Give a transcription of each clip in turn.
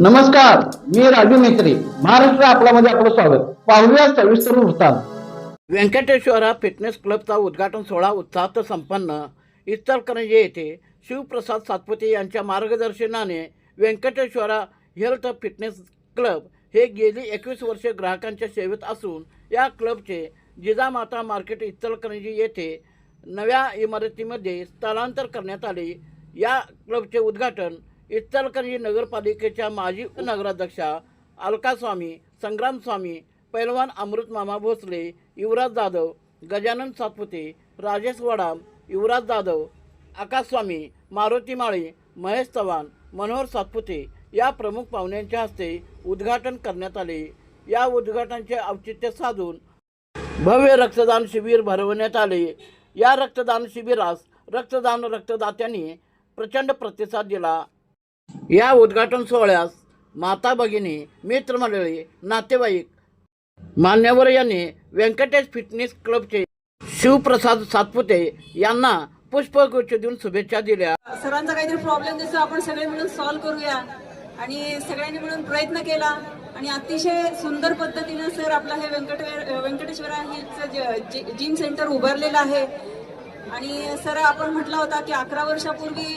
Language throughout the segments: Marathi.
नमस्कार मी राजू मेत्री महाराष्ट्र आपल्यामध्ये आपलं स्वागत. पाहूया सविस्तर वृत्तांत. व्यंकटेश्वरा फिटनेस क्लबचा उद्घाटन सोहळा उत्साहात संपन्न इचलकरंजी येथे शिवप्रसाद सातपुते यांच्या मार्गदर्शनाने व्यंकटेश्वरा हेल्थ फिटनेस क्लब हे गेली एकवीस वर्षे ग्राहकांच्या सेवेत असून या क्लबचे जिजामाता मार्केट इचलकरंजी येथे नव्या इमारतीमध्ये स्थलांतर करण्यात आले. या क्लबचे उद्घाटन इचलकरंजी नगरपालिकेच्या माजी नगराध्यक्षा अलकास्वामी संग्रामस्वामी पैलवान अमृतमामा भोसले युवराज जाधव गजानन सातपुते राजेश वडाम युवराज जाधव आकाशस्वामी मारुती माळी महेश चव्हाण मनोहर सातपुते या प्रमुख पाहुण्यांच्या हस्ते उद्घाटन करण्यात आले. या उद्घाटनाचे औचित्य साधून भव्य रक्तदान शिबिर भरवण्यात आले. या रक्तदान शिबिरास रक्तदान रक्तदात्यांनी प्रचंड प्रतिसाद दिला. या उद्घाटन सोहळ्यास माता भगिनी मित्रमंडळी नातेवाईक मान्यवर यांनी व्यंकटेश फिटनेस क्लबचे शिवप्रसाद सातपुते यांना पुष्पगुच्छ देऊन शुभेच्छा दिल्या. सरांचा काहीतरी प्रॉब्लेम दिसतो आपण सगळे मिळून सॉल्व्ह करूया. आणि सगळ्यांनी मिळून प्रयत्न केला. आणि अतिशय सुंदर पद्धतीनं सर आपलं हे व्यंकट व्यंकटेश्वरा जिम सेंटर उभारलेलं आहे. आणि सर आपण म्हटलं होता की अकरा वर्षापूर्वी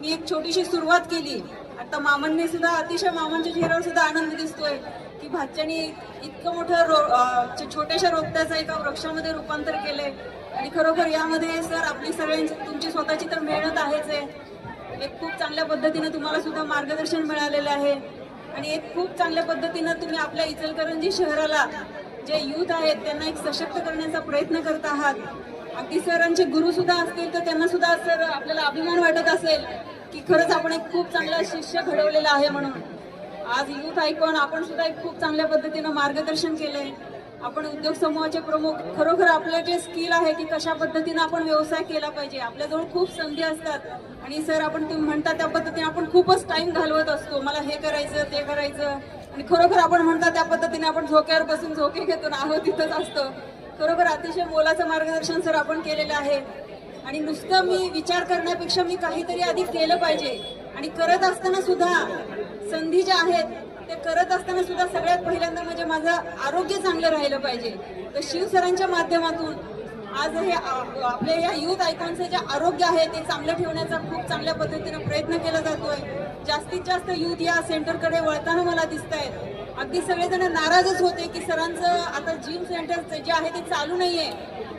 मी एक छोटीशी सुरुवात केली. आता मामांनी सुद्धा अतिशय मामांच्या चेहऱ्यावर सुद्धा आनंद दिसतोय की भाच्यानी इतकं मोठं रो छोट्याशा रोपट्याचं एका वृक्षामध्ये रूपांतर केलंय. आणि खरोखर यामध्ये सर आपली सगळ्यांची तुमची स्वतःची तर मेहनत आहेच आहे. एक खूप चांगल्या पद्धतीनं तुम्हाला सुद्धा मार्गदर्शन मिळालेलं आहे. आणि एक खूप चांगल्या पद्धतीनं तुम्ही आपल्या इचलकरंजी शहराला जे युथ आहेत त्यांना एक सशक्त करण्याचा प्रयत्न करत आहात. अगदी सरांचे गुरु सुद्धा असतील तर त्यांना सुद्धा सर आपल्याला अभिमान वाटत असेल की खरंच आपण एक खूप चांगला शिष्य घडवलेला आहे म्हणून. आज युथ आयकॉन आपण सुद्धा एक खूप चांगल्या पद्धतीनं मार्गदर्शन केलंय. आपण उद्योग समूहाचे प्रमुख खरोखर आपलं जे स्किल आहे की कशा पद्धतीनं आपण व्यवसाय केला पाहिजे आपल्याजवळ खूप संधी असतात. आणि सर आपण तुम्ही म्हणता त्या पद्धतीने आपण खूपच टाइम घालवत असतो. मला हे करायचं ते करायचं. आणि खरोखर आपण म्हणता त्या पद्धतीने आपण झोक्यावर बसून झोके घेतो ना आहोत तिथंच असतो. बरोबर अतिशय मोलाचं मार्गदर्शन सर आपण केलेलं आहे. आणि नुसतं मी विचार करण्यापेक्षा मी काहीतरी आधी केलं पाहिजे. आणि करत असताना सुद्धा संधी ज्या आहेत ते करत असताना सुद्धा सगळ्यात पहिल्यांदा म्हणजे माझं आरोग्य चांगलं राहिलं पाहिजे. तर शिवसरांच्या माध्यमातून आज हे आपल्या या युथ आयकॉनचं जे आरोग्य आहे ते चांगलं ठेवण्याचा खूप चांगल्या पद्धतीनं प्रयत्न केला जातोय. जास्तीत जास्त युथ या सेंटरकडे वळताना मला दिसत आहेत अगदी सगळेजण नाराजच होते की सरांचं आता जिम सेंटर जे आहे ते चालू नाहीये.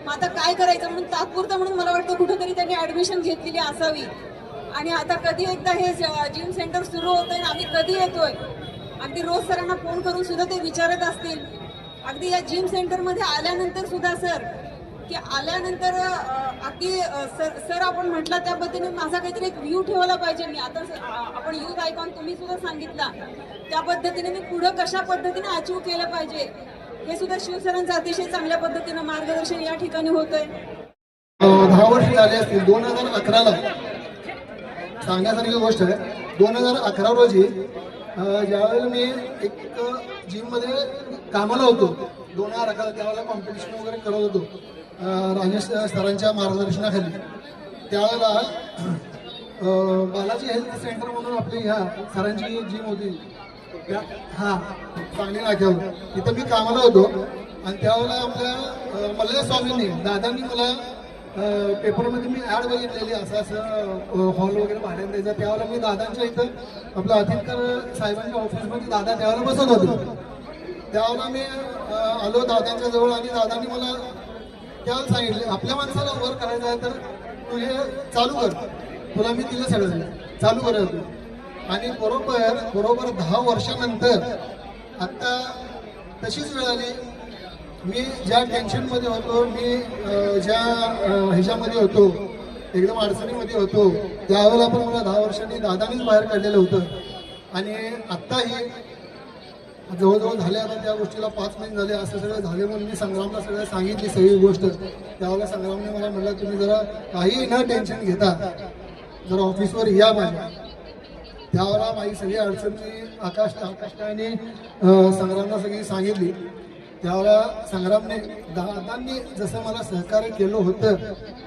मग आता काय करायचं म्हणून तात्पुरतं म्हणून मला वाटतं कुठेतरी त्यांनी ऍडमिशन घेतलेली असावी. आणि आता कधी एकदा हे जिम सेंटर सुरू होतंय आहे आम्ही कधी येतोय? अगदी रोज सरांना फोन करून सुद्धा ते विचारत असतील. अगदी या जिम सेंटरमध्ये आल्यानंतर सुद्धा सर की आल्यानंतर अगदी सर सर आपण म्हटलं त्या पद्धतीने माझा काहीतरी एक व्ह्यू ठेवला पाहिजे मी. आता आपण युथ आयकॉन तुम्ही सुद्धा सांगितला. त्या पद्धतीने मी पुढं कशा पद्धतीने अचीव केलं पाहिजे हे सुद्धा शिवसरांचं अतिशय चांगल्या पद्धतीनं मार्गदर्शन या ठिकाणी होतंय. दहा वर्ष झाले असतील. दोन हजार अकराला. सांगण्यासारखी गोष्ट आहे. दोन हजार अकरा रोजी ज्यावेळेला मी एक जिममध्ये कामाला होतो. दोन हजार अकरा त्यावेळेला कॉम्पिटिशन वगैरे करत होतो. राजेश सरांच्या मार्गदर्शनाखाली. त्यावेळेला बालाजी हेल्थ सेंटर म्हणून आपली ह्या सरांची जिम होती हां हा चांगली नाक्यावर तिथं मी कामाला होतो. आणि त्यावेळेला आपल्या अं, स्वामींनी दादांनी मला पेपरमध्ये मी ऍड बघितलेली असं असं हॉल वगैरे भाड्याने द्यायचा. त्यावेळेला मी दादांच्या इथं आपलं अतिथकर साहेबांच्या ऑफिसमध्ये दादा त्यावेळेला बसत होते. त्यावेळेला मी आलो दादांच्या जवळ आणि दादांनी मला त्याला सांगितले आपल्या माणसाला वर करायचं आहे तर तू हे चालू कर. तुला मी तिला सगळं चालू करत आणि बरोबर बरोबर दहा वर्षानंतर आत्ता तशीच वेळ आली. मी ज्या टेन्शनमध्ये होतो मी ज्या ह्याच्यामध्ये होतो एकदम अडचणीमध्ये होतो त्यावेळेला पण मला दहा वर्षांनी दादानीच बाहेर काढलेलं होतं. आणि आत्ताही जवळजवळ झाले आता त्या गोष्टीला पाच महिने झाले असं सगळं झाले म्हणून मी संग्रामला सगळं सांगितली सगळी गोष्ट. त्यावेळेला संग्रामने मला म्हटलं तुम्ही जरा काही न टेन्शन घेता जरा ऑफिसवर या माझ्या. त्यावेळेला माझी सगळी अडचण मी आकाश आकाशने संग्रामला सगळी सांगितली. त्यावेळेला संग्रामने दादांनी जसं मला सहकार्य केलं होतं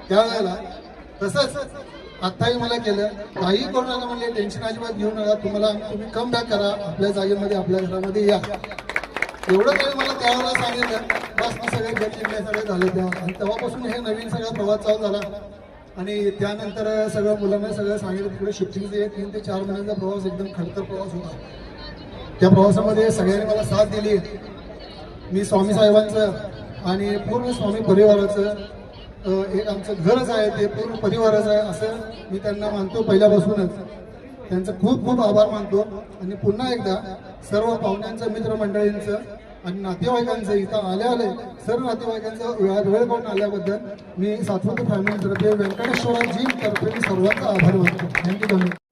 त्यावेळेला तसंच आत्ताही मला केलं. काही करू नका म्हणजे टेन्शन अजिबात घेऊ नका. तुम्हाला तुम्ही कम बॅक करा. आपल्या जागेमध्ये आपल्या घरामध्ये या. एवढं काही मला त्यावेळेला सांगितलं. बस मी सगळे गट जिंकले सगळे झाले तेव्हा. आणि तेव्हापासून हे नवीन सगळा प्रवास चालू झाला. आणि त्यानंतर सगळं मुलांना सगळं सांगितलं तिकडे शिफ्टिंगचे तीन ते चार महिन्यांचा प्रवास एकदम खडतर प्रवास होता. त्या प्रवासामध्ये सगळ्यांनी मला साथ दिली. मी स्वामी साहेबांचं आणि पूर्ण स्वामी परिवाराचं एक आमचं घरच आहे ते पूर्ण परिवारच आहे असं मी त्यांना मानतो पहिल्यापासूनच. त्यांचं खूप खूप आभार मानतो. आणि पुन्हा एकदा सर्व पाहुण्यांचं मित्रमंडळींचं आणि नातेवाईकांचं इथं आले आले सर्व नातेवाईकांचं वेळात वेळ करून आल्याबद्दल मी सातवत फॅमिलीतर्फे व्यंकटेश्वराजी तर्फे मी सर्वांचा आभार मानतो. थँक्यू धन्यवाद.